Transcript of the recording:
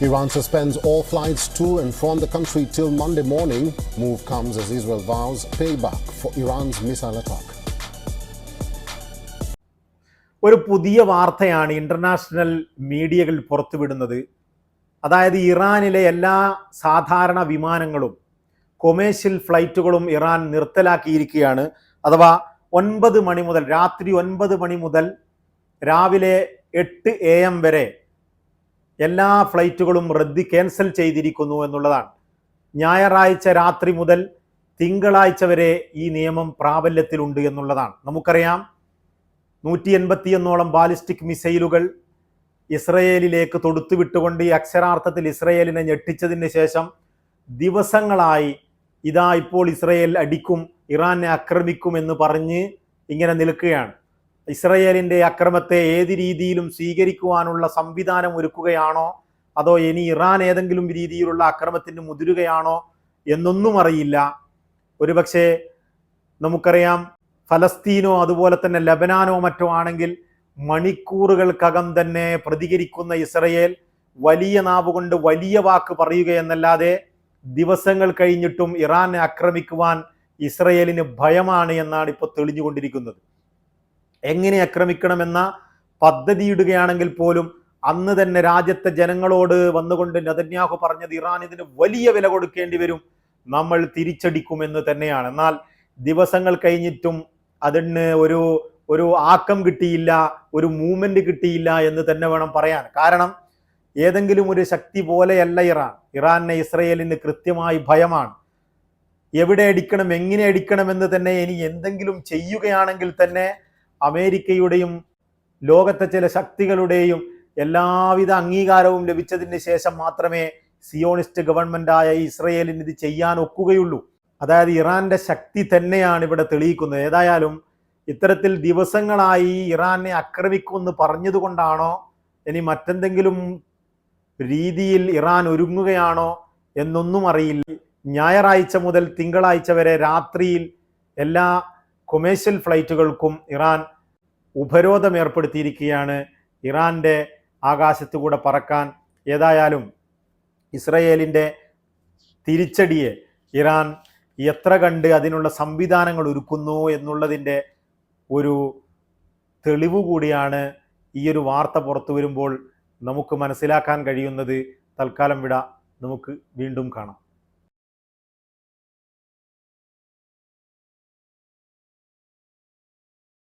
Iran suspends all flights to and from the country till Monday morning. Move comes as Israel vows payback for Iran's missile attack. ഒരു പുതിയ വാർത്തയാണ് international മീഡിയകൾ പുറത്തുവിടുന്നത് അതായത് ഇറാനിലെ എല്ലാ സാധാരണ വിമാനങ്ങളും കൊമേഴ്ഷ്യൽ ഫ്ലൈറ്റുകളും ഇറാൻ നിർത്തലാക്കിയിരിക്കുകയാണ് അഥവാ ഒൻപത് മണി മുതൽ രാത്രി ഒൻപത് മണി മുതൽ രാവിലെ എട്ട് എ എം വരെ എല്ലാ ഫ്ലൈറ്റുകളും റദ്ദി ക്യാൻസൽ ചെയ്തിരിക്കുന്നു എന്നുള്ളതാണ്. ഞായറാഴ്ച രാത്രി മുതൽ തിങ്കളാഴ്ച വരെ ഈ നിയമം പ്രാബല്യത്തിലുണ്ട് എന്നുള്ളതാണ്. നമുക്കറിയാം നൂറ്റി എൺപത്തിയൊന്നോളം ബാലിസ്റ്റിക് മിസൈലുകൾ ഇസ്രയേലിലേക്ക് തൊടുത്തുവിട്ടുകൊണ്ട് ഈ അക്ഷരാർത്ഥത്തിൽ ഇസ്രയേലിനെ ഞെട്ടിച്ചതിന് ശേഷം ദിവസങ്ങളായി ഇതാ ഇപ്പോൾ ഇസ്രയേൽ അടിക്കും ഇറാനെ ആക്രമിക്കും എന്ന് പറഞ്ഞ് ഇങ്ങനെ നിൽക്കുകയാണ്. ഇസ്രയേലിന്റെ അക്രമത്തെ ഏത് രീതിയിലും സ്വീകരിക്കുവാനുള്ള സംവിധാനം ഒരുക്കുകയാണോ? അതോ ഇനി ഇറാൻ ഏതെങ്കിലും രീതിയിലുള്ള അക്രമത്തിന് മുതിരുകയാണോ എന്നൊന്നും അറിയില്ല. ഒരുപക്ഷെ നമുക്കറിയാം ഫലസ്തീനോ അതുപോലെ തന്നെ ലബനാനോ മറ്റോ ആണെങ്കിൽ മണിക്കൂറുകൾക്കകം തന്നെ പ്രതികരിക്കുന്ന ഇസ്രയേൽ വലിയ നാവ് കൊണ്ട് വലിയ വാക്ക് പറയുകയെന്നല്ലാതെ ദിവസങ്ങൾ കഴിഞ്ഞിട്ടും ഇറാനെ ആക്രമിക്കുവാൻ ഇസ്രയേലിന് ഭയമാണ് എന്നാണ് ഇപ്പോൾ തെളിഞ്ഞുകൊണ്ടിരിക്കുന്നത്. എങ്ങനെ ആക്രമിക്കണമെന്ന പദ്ധതി ഇടുകയാണെങ്കിൽ പോലും അന്ന് തന്നെ രാജ്യത്തെ ജനങ്ങളോട് വന്നുകൊണ്ട് നദന്യാഹു പറഞ്ഞത് ഇറാൻ ഇതിന് വലിയ വില കൊടുക്കേണ്ടി വരും നമ്മൾ തിരിച്ചടിക്കുമെന്ന് തന്നെയാണ്. എന്നാൽ ദിവസങ്ങൾ കഴിഞ്ഞിട്ടും അതിന് ഒരു ഒരു ആക്കം കിട്ടിയില്ല ഒരു മൂവ്മെന്റ് കിട്ടിയില്ല എന്ന് തന്നെ വേണം പറയാൻ. കാരണം ഏതെങ്കിലും ഒരു ശക്തി പോലെയല്ല ഇറാൻ. ഇറാനെ ഇസ്രയേലിന് കൃത്യമായി ഭയമാണ്. എവിടെ അടിക്കണം എങ്ങനെ അടിക്കണം എന്ന് തന്നെ ഇനി എന്തെങ്കിലും ചെയ്യുകയാണെങ്കിൽ തന്നെ അമേരിക്കയുടെയും ലോകത്തെ ചില ശക്തികളുടെയും എല്ലാവിധ അംഗീകാരവും ലഭിച്ചതിന് ശേഷം മാത്രമേ സിയോണിസ്റ്റ് ഗവൺമെന്റായ ഇസ്രയേലിന് ഇത് ചെയ്യാൻ ഒക്കുകയുള്ളൂ. അതായത് ഇറാന്റെ ശക്തി തന്നെയാണ് ഇവിടെ തെളിയിക്കുന്നത്. ഏതായാലും ഇത്തരത്തിൽ ദിവസങ്ങളായി ഇറാനെ ആക്രമിക്കുമെന്ന് പറഞ്ഞതുകൊണ്ടാണോ ഇനി മറ്റെന്തെങ്കിലും രീതിയിൽ ഇറാൻ ഒരുങ്ങുകയാണോ എന്നൊന്നും അറിയില്ല. ഞായറാഴ്ച മുതൽ തിങ്കളാഴ്ച വരെ രാത്രിയിൽ എല്ലാ കൊമേഴ്ഷ്യൽ ഫ്ലൈറ്റുകൾക്കും ഇറാൻ ഉപരോധം ഏർപ്പെടുത്തിയിരിക്കുകയാണ്. ഇറാന്റെ ആകാശത്തു കൂടെ പറക്കാൻ ഏതായാലും ഇസ്രയേലിന്റെ തിരിച്ചടിയെ ഇറാൻ എത്ര കണ്ട് അതിനുള്ള സംവിധാനങ്ങൾ ഒരുക്കുന്നു എന്നുള്ളതിന്റെ ഒരു തെളിവ് കൂടിയാണ് ഈ ഒരു വാർത്ത പുറത്തു വരുമ്പോൾ നമുക്ക് മനസ്സിലാക്കാൻ കഴിയുന്നത്. തൽക്കാലം വിട. നമുക്ക് വീണ്ടും കാണാം.